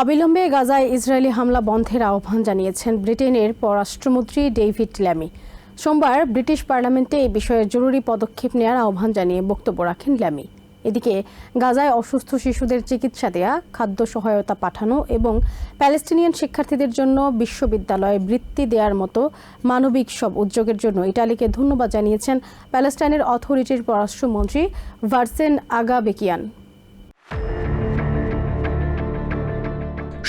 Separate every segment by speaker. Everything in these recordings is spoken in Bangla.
Speaker 1: অবিলম্বে গাজায় ইসরায়েলি হামলা বন্ধের আহ্বান জানিয়েছেন ব্রিটেনের পররাষ্ট্রমন্ত্রী ডেভিড ল্যামি। সোমবার ব্রিটিশ পার্লামেন্টে এই বিষয়ে জরুরি পদক্ষেপ নেওয়ার আহ্বান জানিয়ে বক্তব্য রাখেন ল্যামি। এদিকে গাজায় অসুস্থ শিশুদের চিকিৎসা দেয়া, খাদ্য সহায়তা পাঠানো এবং প্যালেস্টিনিয়ান শিক্ষার্থীদের জন্য বিশ্ববিদ্যালয়ে বৃত্তি দেওয়ার মতো মানবিক সব উদ্যোগের জন্য ইটালিকে ধন্যবাদ জানিয়েছেন প্যালেস্টাইনের অথরিটির পররাষ্ট্রমন্ত্রী ভার্সেন আগা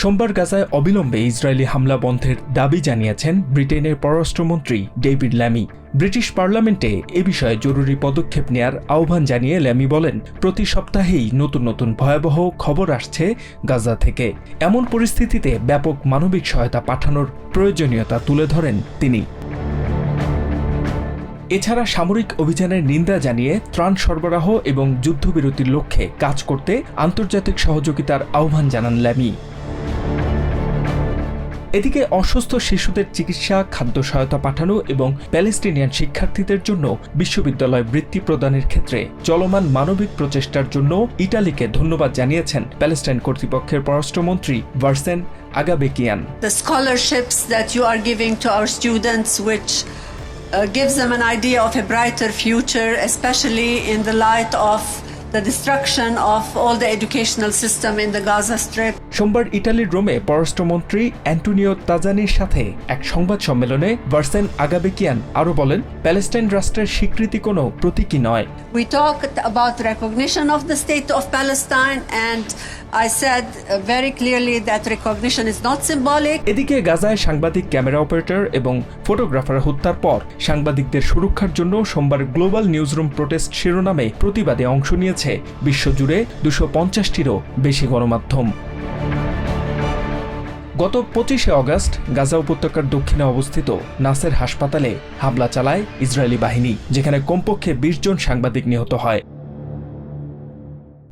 Speaker 2: সোমবার গাজায় অবিলম্বে ইসরায়েলি হামলা বন্ধের দাবি জানিয়েছেন ব্রিটেনের পররাষ্ট্রমন্ত্রী ডেভিড ল্যামি। ব্রিটিশ পার্লামেন্টে এ বিষয়ে জরুরি পদক্ষেপ নেয়ার আহ্বান জানিয়ে ল্যামি বলেন, প্রতি সপ্তাহেই নতুন নতুন ভয়াবহ খবর আসছে গাজা থেকে। এমন পরিস্থিতিতে ব্যাপক মানবিক সহায়তা পাঠানোর প্রয়োজনীয়তা তুলে ধরেন তিনি। এছাড়া সামরিক অভিযানের নিন্দা জানিয়ে ত্রাণ সরবরাহ এবং যুদ্ধবিরতির লক্ষ্যে কাজ করতে আন্তর্জাতিক সহযোগিতার আহ্বান জানান ল্যামি। এদিকে অসুস্থ শিশুদের চিকিৎসা খাদ্য সহায়তা পাঠানো এবং প্যালেস্টিনিয়ান শিক্ষার্থীদের জন্য বিশ্ববিদ্যালয় বৃত্তি প্রদানের ক্ষেত্রে চলমান মানবিক প্রচেষ্টার জন্য ইটালিকে ধন্যবাদ জানিয়েছেন প্যালেস্টাইন কর্তৃপক্ষের পররাষ্ট্রমন্ত্রী Varsen Aghabekian.
Speaker 3: The scholarships that you are giving to our students, which uh, gives them an idea of a brighter future, especially in the light of the destruction of all the educational system in the Gaza Strip.
Speaker 2: সোমবার ইটালির রোমে পররাষ্ট্রমন্ত্রী অ্যান্টোনিও তাজানির সাথে এক সংবাদ সম্মেলনে ভার্সেন আগাবেকিয়ান আরও বলেন প্যালেস্টাইন রাষ্ট্রের স্বীকৃতি কোনো প্রতীকী নয়
Speaker 3: We talked about recognition of the state of Palestine, and I said uh, very clearly that recognition is not symbolic.
Speaker 2: এদিকে গাজায় সাংবাদিক ক্যামেরা অপারেটর এবং ফটোগ্রাফার হত্যার পর সাংবাদিকদের সুরক্ষার জন্য সোমবার গ্লোবাল নিউজরুম প্রোটেস্ট শিরোনামে প্রতিবাদে অংশ নিয়েছে বিশ্বজুড়ে দুশো পঞ্চাশটিরও বেশি গণমাধ্যম গত পঁচিশে অগস্ট গাজা উপত্যকার দক্ষিণে অবস্থিত নাসের হাসপাতালে হামলা চালায় ইসরায়েলি বাহিনী যেখানে কমপক্ষে বিশ জন সাংবাদিক নিহত হয়